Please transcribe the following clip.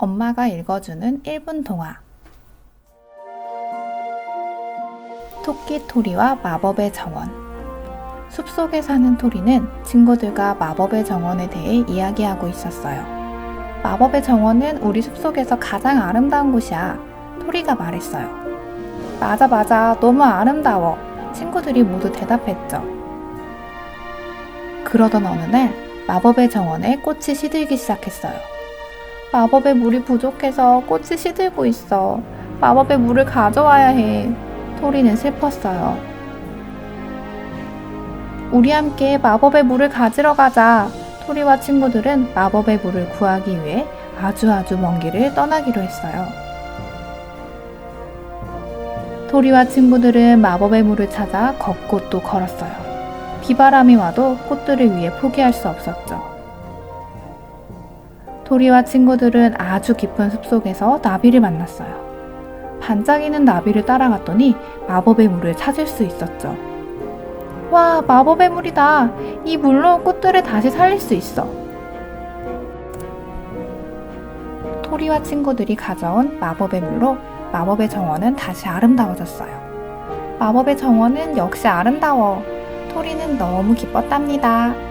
엄마가 읽어주는 1분 동화 토끼 토리와 마법의 정원 숲속에 사는 토리는 친구들과 마법의 정원에 대해 이야기하고 있었어요. 마법의 정원은 우리 숲속에서 가장 아름다운 곳이야. 토리가 말했어요. 맞아, 맞아. 너무 아름다워. 친구들이 모두 대답했죠. 그러던 어느 날 마법의 정원에 꽃이 시들기 시작했어요. 마법의 물이 부족해서 꽃이 시들고 있어. 마법의 물을 가져와야 해. 토리는 슬펐어요. 우리 함께 마법의 물을 가지러 가자. 토리와 친구들은 마법의 물을 구하기 위해 아주 아주 먼 길을 떠나기로 했어요. 토리와 친구들은 마법의 물을 찾아 걷고 또 걸었어요. 비바람이 와도 꽃들을 위해 포기할 수 없었죠. 토리와 친구들은 아주 깊은 숲속에서 나비를 만났어요. 반짝이는 나비를 따라갔더니 마법의 물을 찾을 수 있었죠. 와, 마법의 물이다. 이 물로 꽃들을 다시 살릴 수 있어. 토리와 친구들이 가져온 마법의 물로 마법의 정원은 다시 아름다워졌어요. 마법의 정원은 역시 아름다워. 토리는 너무 기뻤답니다.